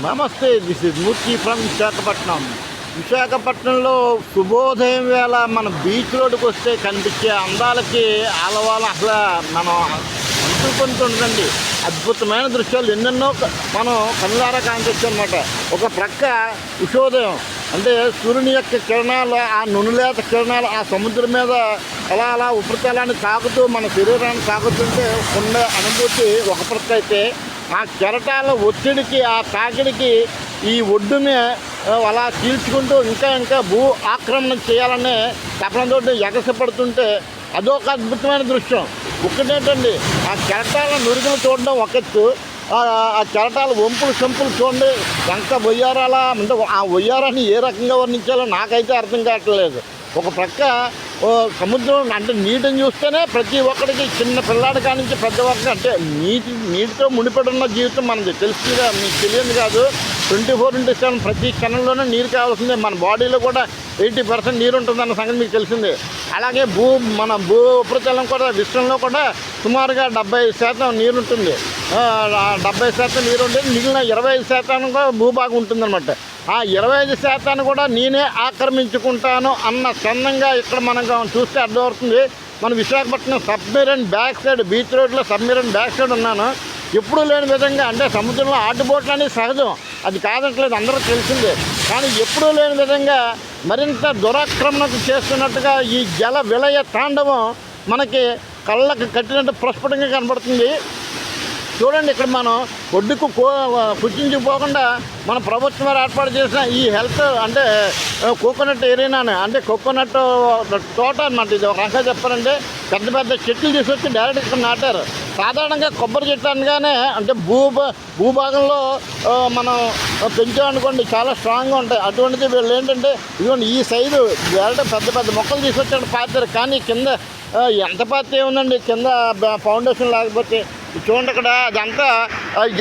నమస్తే this is Murthy from Visakhapatnam విశాఖపట్నంలో శుభోదయం వేళ మన బీచ్ రోడ్డుకి వస్తే కనిపించే అందాలకి ఆలవాల అసలు మనం అందుకుంటుందండి అద్భుతమైన దృశ్యాలు ఎన్నెన్నో మనం కనులారా కాంచొచ్చు అనమాట ఒక ప్రక్క ఉషోదయం అంటే సూర్యుని యొక్క కిరణాలు ఆ నునులేత కిరణాలు ఆ సముద్రం మీద అలా అలా ఉపరితలాన్ని తాకుతూ మన శరీరాన్ని తాకుతుంటే ఉండే అనుభూతి ఒక ప్రక్క అయితే ఆ కెరటాల ఒత్తిడికి ఆ తాకిడికి ఈ ఒడ్డుని అలా చీల్చుకుంటూ ఇంకా ఇంకా భూ ఆక్రమణ చేయాలనే తపనతో ఎగసపడుతుంటే అదొక అద్భుతమైన దృశ్యం. ఒక్కటేంటండి ఆ కెరటాల నురుగులు చూడడం ఒక ఆ కెరటాల వంపులు చంపులు చూడండి ఎంత వయ్యారాలా అంటే ఆ వయ్యారాన్ని ఏ రకంగా వర్ణించాలో నాకైతే అర్థం కావట్లేదు. ఒక ప్రక్క సముద్రం అంటే నీటిని చూస్తేనే ప్రతి ఒక్కడికి చిన్న పిల్లాడి కానించి నుంచి పెద్దవాడికి అంటే నీటి నీటితో ముడిపడి ఉన్న జీవితం మనది. తెలిసింది మీకు తెలియదు కాదు. ట్వంటీ ఫోర్ ఇంటూ సెవెన్ ప్రతి క్షణంలోనూ నీరు కావాల్సిందే. మన బాడీలో కూడా ఎయిటీ పర్సెంట్ నీరు ఉంటుందన్న సంగతి మీకు తెలిసిందే. అలాగే భూ మన భూ ఉపరితలం కూడా విశ్వంలో కూడా సుమారుగా డెబ్బై శాతం నీరు ఉంటుంది. డెబ్బై శాతం నీరు ఉంటుంది మిగిలిన ఇరవై ఐదు శాతం కూడా భూభాగం ఉంటుందన్నమాట. ఆ ఇరవై ఐదు శాతాన్ని కూడా నేనే ఆక్రమించుకుంటాను అన్న చందంగా ఇక్కడ మనం చూస్తే అర్థమవుతుంది. మన Visakhapatnam submarine back side beach రోడ్లో సబ్మెరైన్ బ్యాక్ సైడ్ ఉన్నాను. ఎప్పుడూ లేని విధంగా అంటే సముద్రంలో ఆటుబోట్లు అనేది సహజం. అది కాదట్లేదు అందరూ తెలిసిందే. కానీ ఎప్పుడూ లేని విధంగా మరింత దురాక్రమణకు చేస్తున్నట్టుగా ఈ జల విలయ తాండవం మనకి కళ్ళకు కట్టినట్టు ప్రస్ఫుటంగా కనబడుతుంది. చూడండి ఇక్కడ మనం ఒడ్డుకు కో పుచ్చించుకుపోకుండా మన ప్రభుత్వం వారు ఏర్పాటు చేసిన ఈ హెల్త్ అంటే కోకోనట్ ఏరియానే అంటే కోకోనట్ తోట అనమాట ఇది ఒక రకంగా చెప్పాలంటే పెద్ద పెద్ద చెట్లు తీసుకొచ్చి డైరెక్ట్ ఇక్కడ నాటారు. సాధారణంగా కొబ్బరి చెట్టు అనగానే అంటే భూ భూభాగంలో మనం పెంచామనుకోండి చాలా స్ట్రాంగ్గా ఉంటాయి. అటువంటిది వీళ్ళు ఏంటంటే ఇదిగోండి ఈ సైజు డైరెక్ట్ పెద్ద పెద్ద మొక్కలు తీసుకొచ్చాడు పాతారు. కానీ కింద ఎంత పాత ఏముందండి? కింద ఫౌండేషన్ లేకపోతే చూడండి ఇక్కడ అదంతా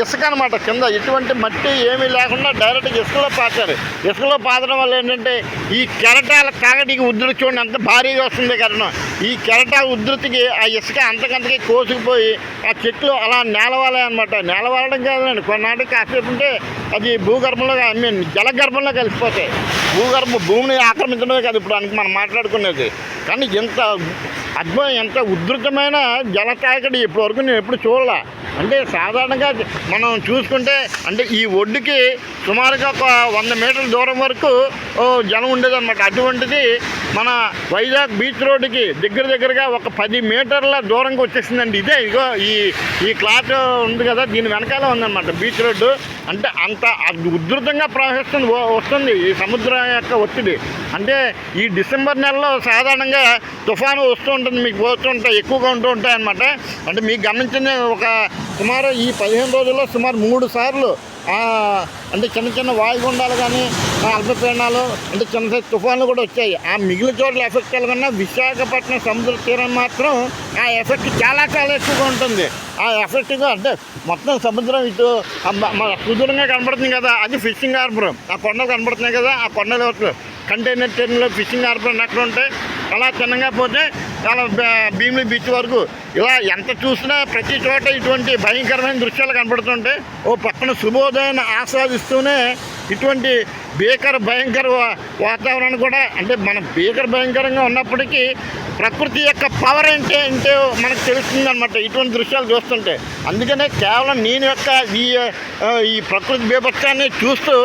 ఇసుక అనమాట కింద. ఎటువంటి మట్టి ఏమీ లేకుండా డైరెక్ట్ ఇసుకలో పాతారు ఇసుకలో పాతడం వల్ల ఏంటంటే ఈ కెరటాల కాగడికి ఉధృతి చూడండి అంత భారీగా వస్తుంది కారణం. ఈ కెరటాల ఉధృతికి ఆ ఇసుక అంతకంతకి కోసుకుపోయి ఆ చెట్లు అలా నేలవాలే అనమాట నేలవాలడం కాదండి కొన్నాటికి కాసేపు ఉంటే అది భూగర్భంలో ఐ మీన్ జలగర్భంలో కలిసిపోతాయి. భూగర్భ భూమిని ఆక్రమించడమే కాదు ఇప్పుడు దానికి మనం మాట్లాడుకునేది. కానీ ఎంత అద్భుతం ఎంత ఉధృతమైన జల తాకిడి ఇప్పటివరకు నేను ఎప్పుడు చూడలే. అంటే సాధారణంగా మనం చూసుకుంటే అంటే ఈ ఒడ్డుకి సుమారుగా ఒక వంద మీటర్ల దూరం వరకు ఓ, జలం ఉండేదన్నమాట. అటువంటిది మన వైజాగ్ బీచ్ రోడ్డుకి దగ్గర దగ్గరగా ఒక పది మీటర్ల దూరంగా వచ్చేసిందండి ఇదే. ఇగో ఈ ఈ క్లాత్ ఉంది కదా దీని వెనకాల ఉందన్నమాట బీచ్ రోడ్డు. అంటే అంత ఉధృతంగా ప్రవహిస్తుంది వస్తుంది ఈ సముద్రం యొక్క ఒత్తిడి. అంటే ఈ డిసెంబర్ నెలలో సాధారణంగా తుఫాను వస్తూ ఉంటుంది మీకు పోతుంటాయి ఎక్కువగా ఉంటూ ఉంటాయి అనమాట అంటే మీకు గమనించింది ఒక సుమారు ఈ పదిహేను రోజుల్లో సుమారు మూడు సార్లు అంటే చిన్న చిన్న వాయుగుండాలు కానీ ఆ అల్పపీడనాలు అంటే చిన్న సైజు తుఫాన్లు కూడా వచ్చాయి. ఆ మిగిలిన చోట్ల ఎఫెక్ట్ కలగన్నా విశాఖపట్నం సముద్ర తీరం మాత్రం ఆ ఎఫెక్ట్ చాలా చాలా ఎక్కువగా ఉంటుంది. ఆ ఎఫెక్ట్గా అంటే మొత్తం సముద్రం ఇటు సుదూరంగా కనబడుతుంది కదా అది ఫిషింగ్ హార్బర్ ఆ కొండలు కనబడుతున్నాయి కదా ఆ కొండలు కంటైనర్ టెన్లో ఫిషింగ్ హార్బర్ అక్కడ ఉంటాయి. అలా చిన్నగా పోతే చాలా భీమిలి బీచ్ వరకు. ఇలా ఎంత చూసినా ప్రతి చోట ఇటువంటి భయంకరమైన దృశ్యాలు కనబడుతుంటాయి ఓ పక్కన శుభోదయాన్ని ఆస్వాదిస్తూనే ఇటువంటి భీకర భయంకర వాతావరణం కూడా అంటే మనం భీకర భయంకరంగా ఉన్నప్పటికీ ప్రకృతి యొక్క పవర్ ఏంటి అంటే మనకు తెలుస్తుంది అనమాట ఇటువంటి దృశ్యాలు చూస్తుంటే. అందుకనే కేవలం నేను యొక్క ఈ ఈ ప్రకృతి బీభత్సాన్ని చూస్తూ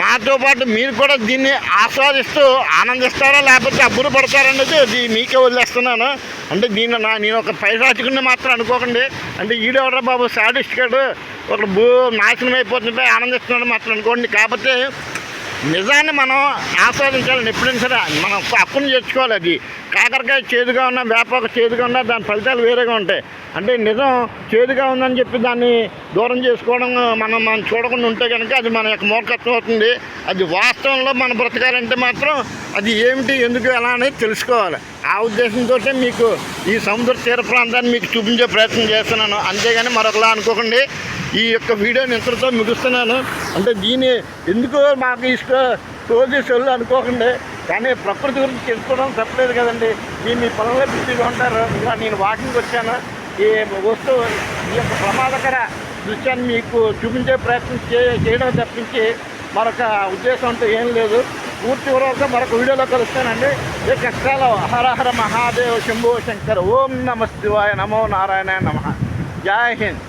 నాతో పాటు మీరు కూడా దీన్ని ఆస్వాదిస్తూ ఆనందిస్తారా లేకపోతే అబ్బురు పడతారనేది మీకే వదిలేస్తున్నాను. అంటే దీన్ని నా నేను ఒక పైసాచికుని మాత్రం అనుకోకండి. అంటే ఈడెవరా బాబు సాడిస్ట్ ఒక భూ నాశనం అయిపోతుంటే ఆనందిస్తున్నాడు మాత్రం అనుకోండి. కాకపోతే నిజాన్ని మనం ఆస్వాదించాలని ఎప్పుడైనా సరే మనం అప్పుని చేర్చుకోవాలి అది. కాకరకాయ చేదుగా ఉన్నా వేపాక చేదుగా ఉన్నా దాని ఫలితాలు వేరేగా ఉంటాయి. అంటే నిజం చేదుగా ఉందని చెప్పి దాన్ని దూరం చేసుకోవడం మనం మనం చూడకుండా ఉంటే కనుక అది మన యొక్క మూర్ఖత్వం అవుతుంది. అది వాస్తవంలో మన బ్రతకాలంటే మాత్రం అది ఏమిటి ఎందుకు ఎలా అనేది తెలుసుకోవాలి. ఆ ఉద్దేశంతో మీకు ఈ సముద్ర తీర ప్రాంతాన్ని మీకు చూపించే ప్రయత్నం చేస్తున్నాను. అంతేగాని మరొకలా అనుకోకండి. ఈ యొక్క వీడియోని ఇంతటితో ముగిస్తున్నాను. అంటే దీని ఎందుకు మాకు ఇష్ట రోజు వెళ్ళు అనుకోకండి. కానీ ప్రకృతి గురించి తెలుసుకోవడం తప్పలేదు కదండి. దీన్ని పొలంలో బిజీగా ఉంటారు. ఇంకా నేను వాకింగ్ వచ్చాను. ఈ వస్తువు ఈ యొక్క ప్రమాదకర దృశ్యాన్ని మీకు చూపించే ప్రయత్నం చే చేయడం తప్పించి మరొక ఉద్దేశం ఉద్దేశంతో ఏం లేదు. పూర్తి వరకు మరొక వీడియోలో కలుస్తానండి. ఏ కష్టాల హరహర మహాదేవ శంభో శంకర్ ఓం నమ శివాయ నమో నారాయణ నమ. జై హింద్.